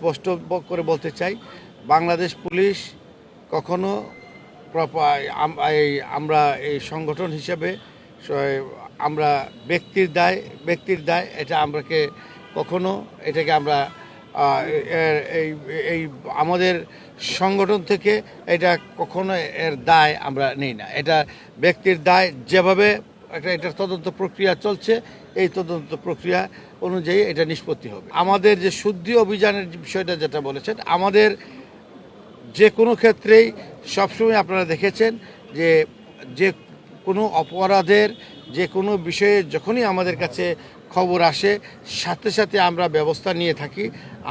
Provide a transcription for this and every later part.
স্পষ্ট করে বলতে চাই, বাংলাদেশ পুলিশ কখনো আমরা এই সংগঠন হিসেবে আমরা ব্যক্তির দায় ব্যক্তির দায়, এটা আমরাকে কখনো, এটাকে আমরা এই এই আমাদের সংগঠন থেকে এটা কখনো এর দায় আমরা নিই না। এটা ব্যক্তির দায় যেভাবে এটা এটার তদন্ত প্রক্রিয়া চলছে, এই তদন্ত প্রক্রিয়া অনুযায়ী এটা নিষ্পত্তি হবে। আমাদের যে শুদ্ধি অভিযানের বিষয়টা যেটা বলেছেন, আমাদের যে কোনো ক্ষেত্রেই সবসময় আপনারা দেখেছেন যে যে কোনো অপরাধের যে কোনো বিষয়ে যখনই আমাদের কাছে খবর আসে, সাথে সাথে আমরা ব্যবস্থা নিয়ে থাকি।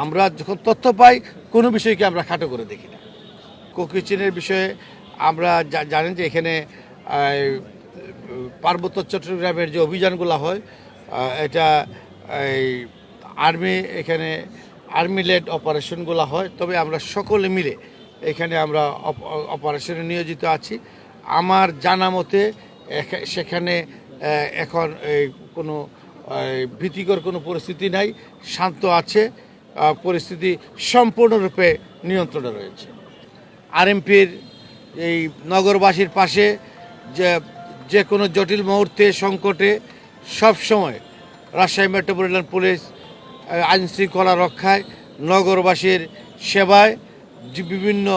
আমরা যখন তথ্য পাই, কোনো বিষয়কে আমরা খাটো করে দেখি না। কোকিচিনের বিষয়ে আমরা জানেন যে এখানে পার্বত্য চট্টগ্রামের যে অভিযানগুলো হয় এটা এই আর্মি এখানে আর্মি লেড অপারেশনগুলো হয়। তবে আমরা সকলে মিলে এখানে আমরা অপ- অপারেশনে নিয়োজিত আছি। আমার জানা মতে সেখানে এখন এই কোনো ভীতিকর কোনো পরিস্থিতি নাই, শান্ত আছে পরিস্থিতি সম্পূর্ণরূপে নিয়ন্ত্রণে রয়েছে। আরএমপির এই নগরবাসীর পাশে যে যে কোনো জটিল মুহূর্তে, সংকটে সব সময় রাজশাহী মেট্রোপলিটন পুলিশ আইনশৃঙ্খলা রক্ষায়, নগরবাসীর সেবায় বিভিন্ন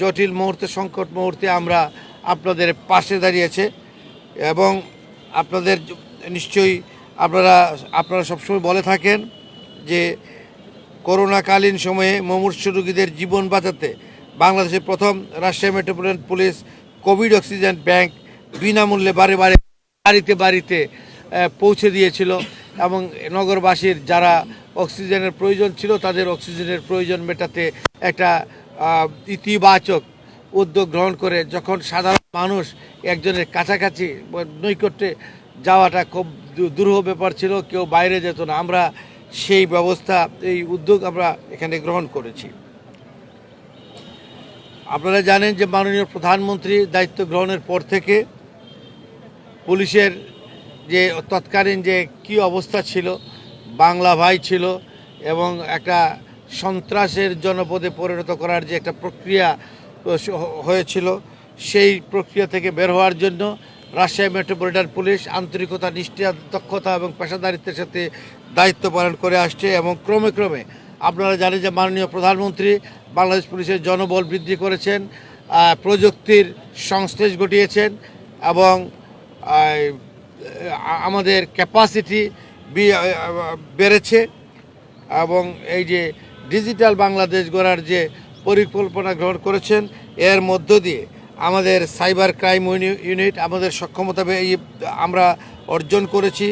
জটিল মুহূর্তে, সংকট মুহূর্তে আমরা আপনাদের পাশে দাঁড়িয়েছে এবং আপনাদের নিশ্চয়ই আপনারা আপনারা সবসময় বলে থাকেন যে করোনাকালীন সময়ে মুমূর্ষ রোগীদের জীবন বাঁচাতে বাংলাদেশের প্রথম Rajshahi metropolitan police covid oxygen bank বিনামূল্যে বাড়ি বাড়ি বাড়িতে বাড়িতে পৌঁছে দিয়েছিল এবং নগরবাসীর যারা অক্সিজেনের প্রয়োজন ছিল তাদের অক্সিজেনের প্রয়োজন মেটাতে একটা ইতিবাচক উদ্যোগ গ্রহণ করে যখন সাধারণ মানুষ একজনের কাছাকাছি নৈকট্যে যাওয়াটা খুব দুরূহ ব্যাপার ছিল, কেউ বাইরে যেত না। আমরা সেই ব্যবস্থা, এই উদ্যোগ আমরা এখানে গ্রহণ করেছি। আপনারা জানেন যে মাননীয় প্রধানমন্ত্রী দায়িত্ব গ্রহণের পর থেকে পুলিশের যে তৎকালীন যে কি অবস্থা ছিল, বাংলা ভাই ছিল এবং একটা সন্ত্রাসের জনপদে পরিণত করার যে একটা প্রক্রিয়া হয়েছিল, সেই প্রক্রিয়া থেকে বের হওয়ার জন্য রাজশাহী মেট্রোপলিটন পুলিশ আন্তরিকতা, নিষ্ঠা, দক্ষতা এবং পেশাদারিত্বের সাথে দায়িত্ব পালন করে আসছে এবং ক্রমে ক্রমে আপনারা জানেন যে মাননীয় প্রধানমন্ত্রী বাংলাদেশ পুলিশের জনবল বৃদ্ধি করেছেন প্রযুক্তির সংশ্লেষ ঘটিয়েছেন এবং আমাদের ক্যাপাসিটি বেড়েছে এবং এই যে ডিজিটাল বাংলাদেশ গড়ার যে পরিকল্পনা গ্রহণ করেছেন, এর মধ্য দিয়ে আমাদের সাইবার ক্রাইম ইউনিট আমাদের সক্ষমতা আমরা অর্জন করেছি।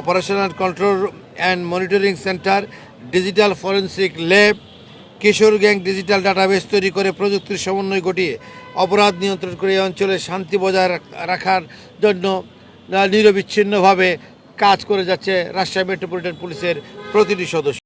Operational control and monitoring centre digital forensic lab Kishore gang digital database তৈরি করে প্রযুক্তির সমন্বয় ঘটিয়ে অপরাধ নিয়ন্ত্রণ করে এই অঞ্চলে শান্তি বজায় রাখ- রাখার জন্য নিরবিচ্ছিন্নভাবে কাজ করে যাচ্ছে রাজশাহী মেট্রোপলিটন পুলিশের প্রতিটি সদস্য।